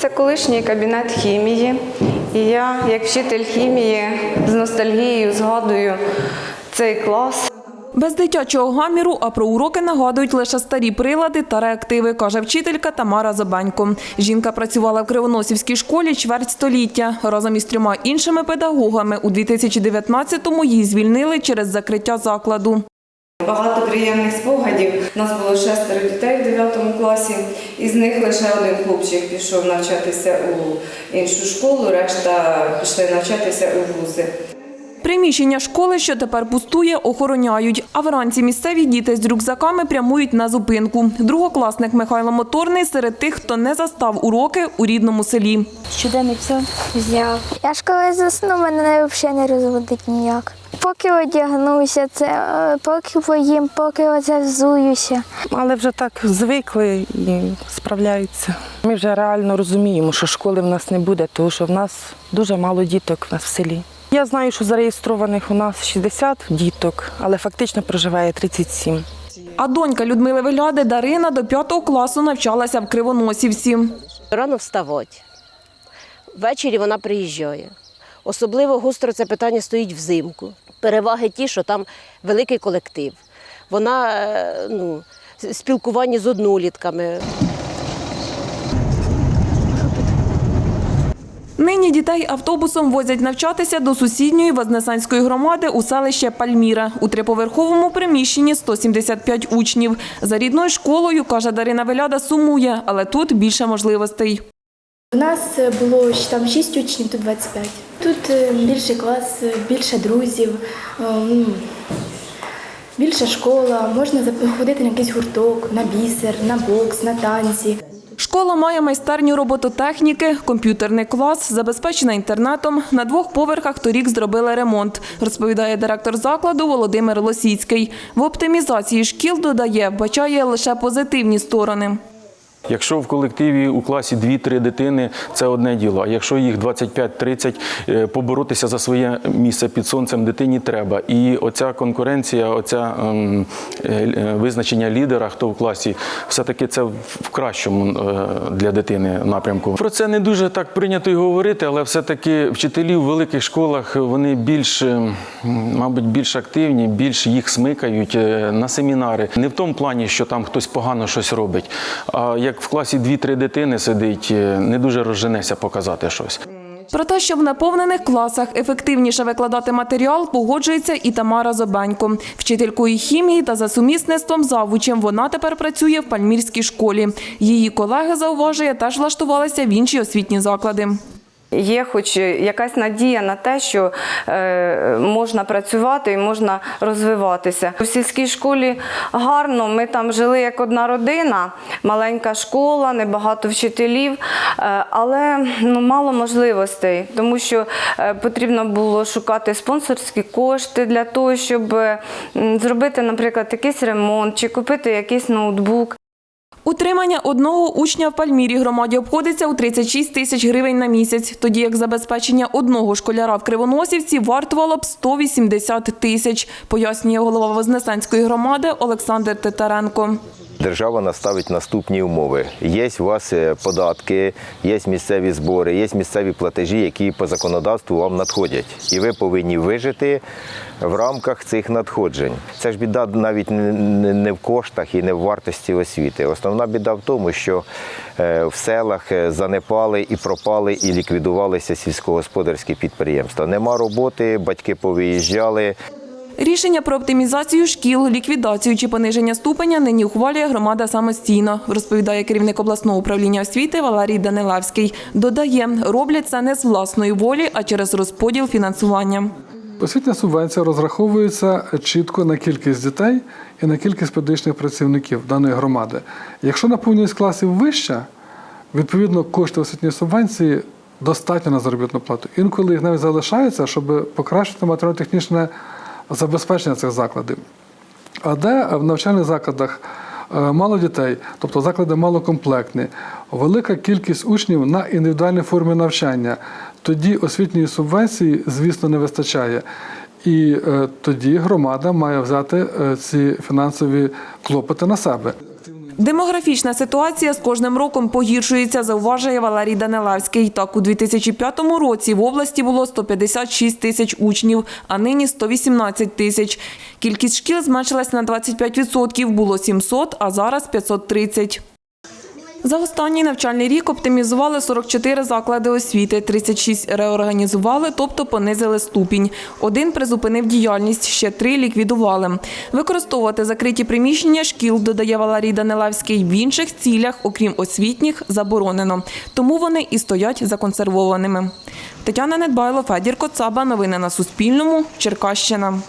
Це колишній кабінет хімії. І я, як вчитель хімії, з ностальгією згадую цей клас. Без дитячого гаміру, а про уроки нагадують лише старі прилади та реактиви, каже вчителька Тамара Забанько. Жінка працювала в Кривоносівській школі чверть століття. Разом із трьома іншими педагогами у 2019-му її звільнили через закриття закладу. Багато приємних спогадів. У нас було шестеро дітей в 9 класі, із них лише один хлопчик пішов навчатися у іншу школу, решта пішли навчатися у вузи. Приміщення школи, що тепер пустує, охороняють. А вранці місцеві діти з рюкзаками прямують на зупинку. Другокласник Михайло Моторний серед тих, хто не застав уроки у рідному селі. Щоденник все. Взяв. Я ж коли засну, мене взагалі не розводить ніяк. Поки одягнуся, це е, поки поїм, поки оце взуюся. Але вже так звикли і справляються. Ми вже реально розуміємо, що школи в нас не буде, тому що в нас дуже мало діток в нас в селі. Я знаю, що зареєстрованих у нас 60 діток, але фактично проживає 37. А донька Людмили Виляди Дарина до п'ятого класу навчалася в Кривоносівці. Рано вставати. Ввечері вона приїжджає. Особливо гостро це питання стоїть взимку. Переваги ті, що там великий колектив. Вона е, ну, спілкування з однолітками. Нині дітей автобусом возять навчатися до сусідньої Вознесенської громади у селище Пальміра. У триповерховому приміщенні 175 учнів. За рідною школою, каже Дарина Веляда, сумує, але тут більше можливостей. У нас е, було там 6 учнів, тут 25. Тут е, більший клас, е, більше друзів, більша школа, можна ходити на якийсь гурток, на бісер, на бокс, на танці. Школа має майстерню робототехніки, комп'ютерний клас, забезпечена інтернетом. На двох поверхах торік зробили ремонт, розповідає директор закладу Володимир Лосіцький. В оптимізації шкіл, додає, вбачає лише позитивні сторони. Якщо в колективі у класі 2-3 дитини, це одне діло. А якщо їх 25-30, е, поборотися за своє місце під сонцем дитині треба. І оця конкуренція, оця ем, е, е, визначення лідера, хто в класі, все-таки це в кращому для дитини напрямку. Про це не дуже так прийнято й говорити, але все-таки вчителі в великих школах вони більш, е, мабуть, більш активні, більш їх смикають на семінари. Не в тому плані, що там хтось погано щось робить. А як в класі 2-3 дитини сидить, е, не дуже розженеся показати щось. Про те, що в наповнених класах ефективніше викладати матеріал, погоджується і Тамара Зобенько. Вчителькою хімії та за сумісництвом завучем вона тепер працює в Пальмірській школі. Її колеги, зауважує, теж влаштувалися в інші освітні заклади. Є хоч якась надія на те, що е, можна працювати і можна розвиватися. У сільській школі гарно, ми там жили як одна родина, маленька школа, небагато вчителів, е, але ну, мало можливостей, тому що е, потрібно було шукати спонсорські кошти для того, щоб зробити, наприклад, якийсь ремонт чи купити якийсь ноутбук. Утримання одного учня в Пальмірі громаді обходиться у 36 тисяч гривень на місяць, тоді як забезпечення одного школяра в Кривоносівці вартувало б 180 тисяч, пояснює голова Вознесенської громади Олександр Титаренко. Держава наставить наступні умови. Є у вас е, податки, є місцеві збори, є місцеві платежі, які по законодавству вам надходять. І ви повинні вижити в рамках цих надходжень. Це ж біда навіть не- в коштах і не в вартості освіти. Основна біда в тому, що е, в селах е, занепали і пропали, і ліквідувалися сільськогосподарські підприємства. Нема роботи, батьки повиїжджали. Рішення про оптимізацію шкіл, ліквідацію чи пониження ступеня нині ухвалює громада самостійно, розповідає керівник обласного управління освіти Валерій Данилевський. Додає, роблять це не з власної волі, а через розподіл фінансування. Освітня субвенція розраховується чітко на кількість дітей і на кількість педагогічних працівників даної громади. Якщо наповненість класів вища, відповідно кошти освітньої субвенції достатньо на заробітну плату. Інколи їх навіть залишається, щоб покращити матеріально-технічне забезпечення цих закладів. А де в навчальних закладах е, мало дітей, тобто заклади малокомплектні, велика кількість учнів на індивідуальній формі навчання, тоді освітньої субвенції, звісно, не вистачає. І е, тоді громада має взяти е, ці фінансові клопоти на себе. Демографічна ситуація з кожним роком погіршується, зауважує Валерій Данилевський. Так, у 2005 році в області було 156 тисяч учнів, а нині 118 тисяч. Кількість шкіл зменшилась на 25%, було 700, а зараз 530. За останній навчальний рік оптимізували 44 заклади освіти, 36 реорганізували, тобто понизили ступінь. Один призупинив діяльність, ще три ліквідували. Використовувати закриті приміщення шкіл, додає Валерій Данилевський, в інших цілях, окрім освітніх, заборонено. Тому вони і стоять законсервованими. Тетяна Недбайло, Федір Коцаба. Новини на Суспільному. Черкащина.